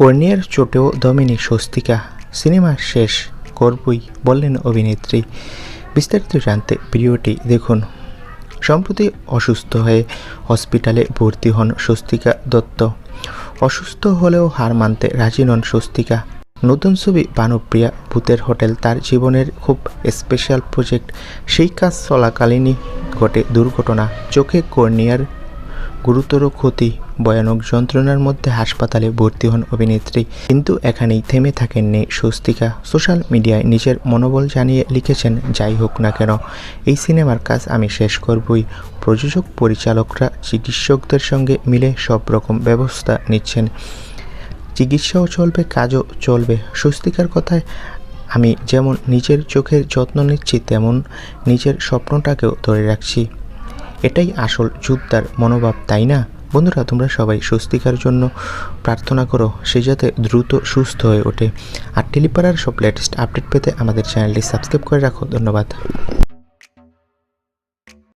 কর্নিয়ার চোটেও দমেনি Swastika, cinema শেষ করবই বললেন অভিনেত্রী। বিস্তারিত জানতে ভিডিওটি দেখুন। সম্প্রতি অসুস্থ হয়ে হসপিটালে ভর্তি হন স্বস্তিকা দত্ত। অসুস্থ হলেও হার মানতে রাজি নন স্বস্তিকা। নতুন ছবি বানপ্রিয়া ভূতের হোটেল, তার জীবনের খুব স্পেশাল প্রজেক্ট সেই কাজ চলাকালীনই ঘটে দুর্ঘটনা। চোখে কর্নিয়ার গুরুতর ক্ষতি, ভয়ানক যন্ত্রণার মধ্যে হাসপাতালে ভর্তি হন অভিনেত্রী। কিন্তু এখানেই থেমে থাকেননি স্বস্তিকা। সোশ্যাল মিডিয়ায় নিজের মনোবল জানিয়ে লিখেছেন, যাই হোক না কেন, এই সিনেমার কাজ আমি শেষ করবই। প্রযোজক, পরিচালকরা চিকিৎসকদের সঙ্গে মিলে সব রকম ব্যবস্থা নিচ্ছেন। চিকিৎসাও চলবে, কাজও চলবে। স্বস্তিকার কথায়, আমি যেমন নিজের চোখের যত্ন নিচ্ছি, তেমন নিজের স্বপ্নটাকেও ধরে রাখছি। এটাই আসল যোদ্ধার মনোভাব, তাই না? বন্ধুরা, তোমরা সবাই স্বস্তিকার জন্য প্রার্থনা করো, সে যাতে দ্রুত সুস্থ হয়ে ওঠে। আর টেলিপাড়ার সব লেটেস্ট আপডেট পেতে আমাদের চ্যানেলটি সাবস্ক্রাইব করে রাখো। ধন্যবাদ।